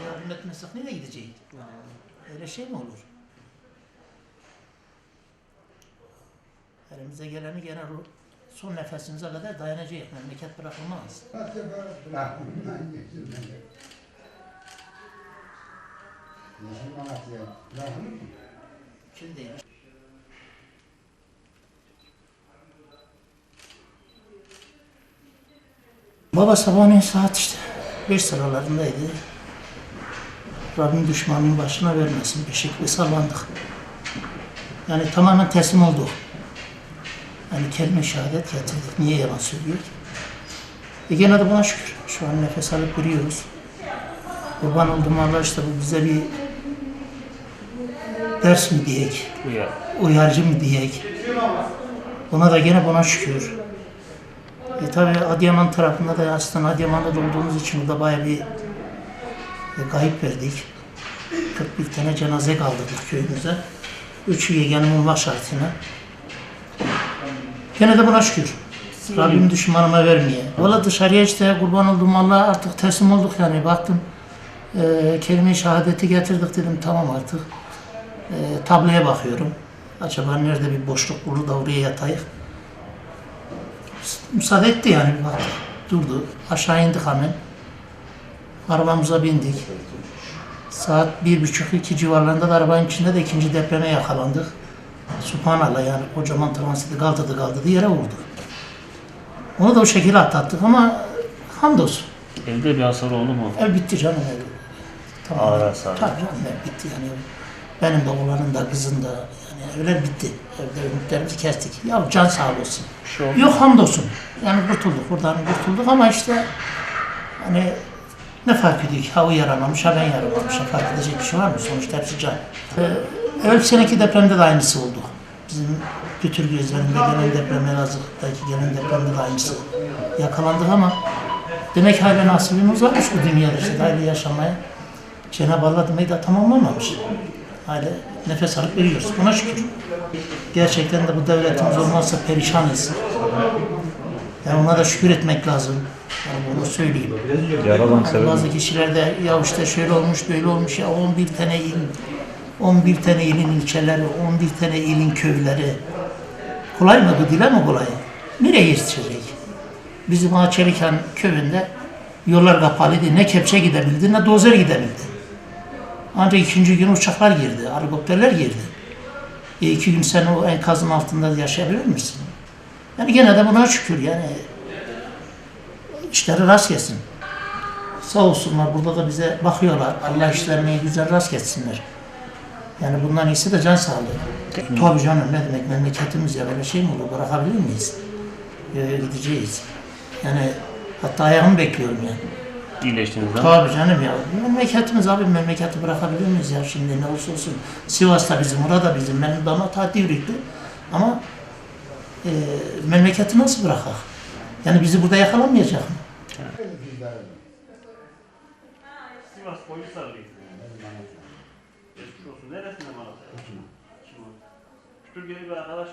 yardım etmezsek nereye gideceğiz? Öyle şey mi olur? Elimize geleni gene son nefesimize kadar dayanacağız. Memleket bırakılmaz. Şimdi Baba sabahleyin saat işte 5 sıralarındaydı. Rabbim düşmanın başına vermesin. Şekilde sallandık. Yani tamamen teslim olduk. Yani kelime şehadet getirdik. Niye yalan söylüyor ki? E gene de buna şükür. Şu an nefes alıp duruyoruz. Kurban olduğum Allah işte bu bize bir ders mi diyek, Ya. uyarıcı mı diyek. Buna da gene buna şükür. E tabi Adıyaman tarafında da aslında Adıyaman'da da olduğumuz için burada baya bir kayıp verdik. 41 tane cenaze kaldırdık köyümüze. Üçü yeğenim olmak şartıyla. Gene de buna şükür. Rabbim düşmanıma vermeye. Valla dışarıya işte kurban olduğum Allah artık teslim olduk yani baktım. E, kelime-i şehadeti getirdik dedim tamam artık. E, tabloya bakıyorum. Acaba nerede bir boşluk bulur da oraya yatayım. Müsaade etti yani bir baktık. Durdu. Aşağı indik hemen. Arabamıza bindik. Saat bir buçuk iki civarlarında da arabanın içinde de ikinci depreme yakalandık. Subhanallah yani kocaman transiti kaldırdı kaldırdı yere vurdu. Onu da o şekilde atlattık ama hamdolsun. Evde bir hasar oldu mu? Ev bitti canım ev. Tamam. Ağır hasar. Tabii canım ev bitti yani. Benim de oğlanın da kızın da yani evler bitti. Evde ümitlerimizi kestik. Ya can sağ olsun. Bir şey oldu. Yok hamdolsun. Yani kurtulduk. Buradan kurtulduk ama işte hani ne fark ediyor ki? Ha o yaralamış, ha ben yaralamış. Fark edecek bir şey var mı? Sonuçta hepsi can. Ee, evvel seneki depremde de aynısı oldu. Bizim Götür gözlerinde gelen deprem, Elazığ'daki gelen depremde de aynısı. Yakalandık ama demek hala nasibimiz varmış bu dünyada işte hala yaşamaya. Cenab-ı Allah demek de tamamlamamış. Hala nefes alıp veriyoruz. Buna şükür. Gerçekten de bu devletimiz olmazsa perişanız. Yani ona da şükür etmek lazım. Yani bunu söyleyeyim. Hani bazı kişiler de ya işte şöyle olmuş böyle olmuş ya 11 tane il, 11 tane ilin ilçeleri, 11 tane ilin köyleri. Kolay mı bu dile mi kolay? Nereye yetişecek? Bizim Ağaçelikan köyünde yollar kapalıydı. Ne kepçe gidebildi ne dozer gidebildi. Ancak ikinci gün uçaklar girdi, helikopterler girdi. E iki gün sen o enkazın altında yaşayabilir misin? Yani gene de buna şükür yani işleri rast gelsin. Sağ olsunlar burada da bize bakıyorlar. Allah işlerini güzel rast getsinler. Yani bundan iyisi de can sağlığı. Tabii canım ne demek memleketimiz ya böyle şey mi olur bırakabilir miyiz? Ee, gideceğiz. Yani hatta ayağımı bekliyorum yani. İyileştiniz ha? Tabii canım ya. Memleketimiz abi memleketi bırakabilir miyiz ya şimdi ne olursa olsun. Sivas'ta bizim, orada bizim. Benim damat tatil yürüktü. Ama e, memleketi nasıl bırakak? Yani bizi burada yakalanmayacak mı? Sivas polis arıyor. Geçmiş olsun. Neresinde Malatya? Türkiye'li bir arkadaş